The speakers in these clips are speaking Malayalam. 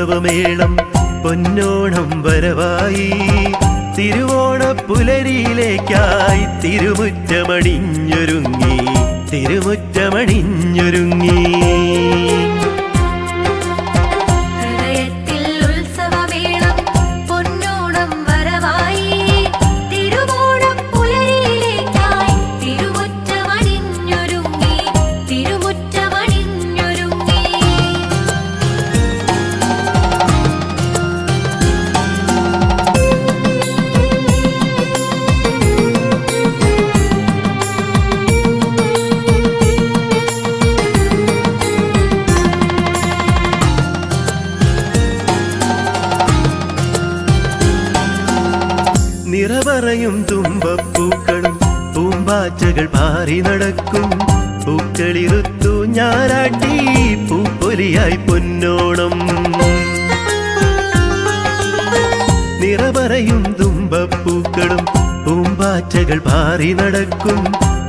ഉത്സവമേളം പൊന്നോണം വരവായി. തിരുവോണ പുലരിയിലേക്കായി തിരുമുറ്റമണിഞ്ഞൊരുങ്ങി. തിരുമുറ്റമണിഞ്ഞൊരുങ്ങി. നിറപറയും തുമ്പപ്പൂക്കളും പൂമ്പാറ്റകൾ പാറി നടക്കും. പൂക്കളിറുത്തു ഞാരാട്ടി പൂപ്പൊലിയായി പൊന്നോണം. നിറപറയും തുമ്പപ്പൂക്കളും പൂമ്പാറ്റകൾ പാറി നടക്കും.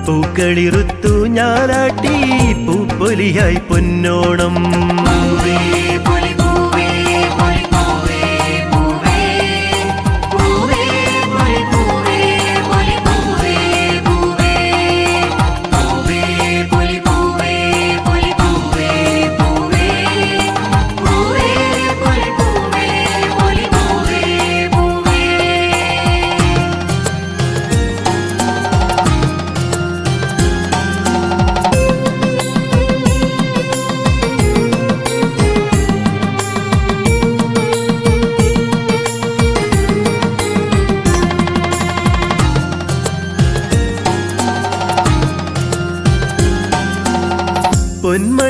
പൂക്കളിറുത്തു ഞാരാട്ടി പൂപ്പൊലിയായി പൊന്നോണം.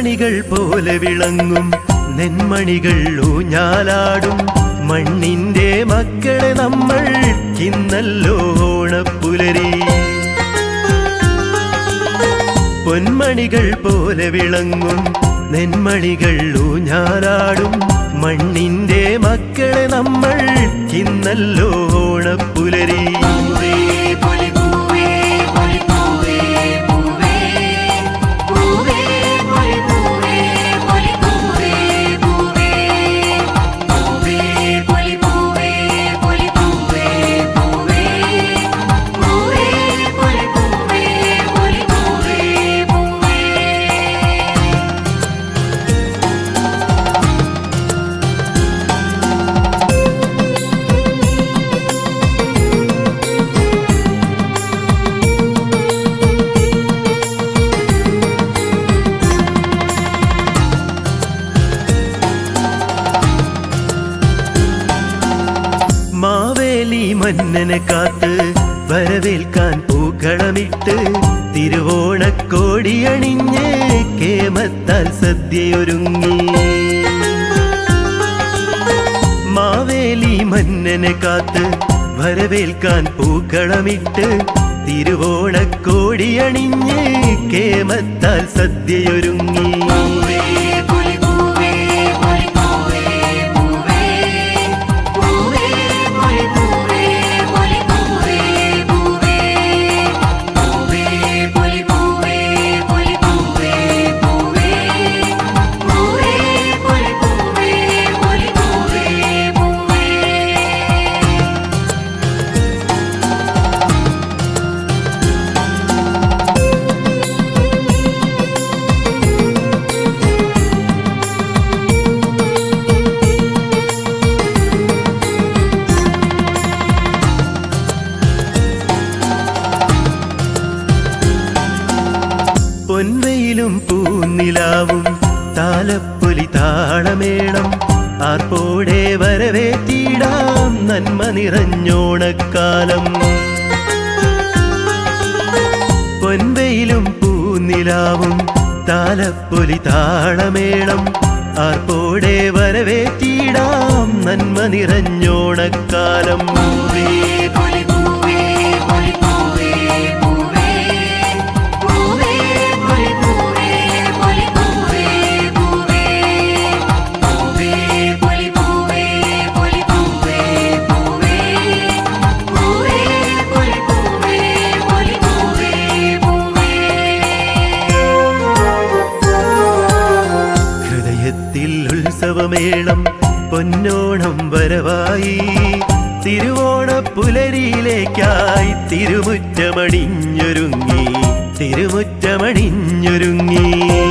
പൊന്മണികൾ പോലെ വിളങ്ങും നെന്മണികൾ ഊഞ്ഞാലാടും. മണ്ണിന്റെ മക്കളെ നമ്മൾ ഇന്നല്ലോ ഓണപ്പുലരി. പൊന്മണികൾ പോലെ വിളങ്ങും നെന്മണികൾ ഊഞ്ഞാലാടും. മണ്ണിന്റെ മക്കളെ നമ്മൾ ഇന്നല്ലോ ഓണപ്പുലരി. മന്നനെ കാത്ത് വരവേൽക്കാൻ പൂക്കളമിട്ട് തിരുവോണക്കോടിയണിഞ്ഞ് കേമത്താൽ സദ്യയൊരുങ്ങി. മാവേലി മന്നനെ കാത്ത് വരവേൽക്കാൻ പൂക്കളമിട്ട് തിരുവോണക്കോടിയണിഞ്ഞ് കേമത്താൽ സദ്യയൊരുങ്ങി. താളമേളം ആർപ്പോടെ വരവേറ്റിടാം നന്മ നിറഞ്ഞോണക്കാലം. പൊൻവയിലും പൂനിലാവും താലപ്പൊലി താളമേളം. ആർപ്പോടെ വരവേറ്റിടാം നന്മ നിറഞ്ഞോണക്കാലം. ഉത്സവമേളം പൊന്നോണം വരവായി. തിരുവോണ പുലരിയിലേക്കായി തിരുമുറ്റമണിഞ്ഞൊരുങ്ങി. തിരുമുറ്റമണിഞ്ഞൊരുങ്ങി.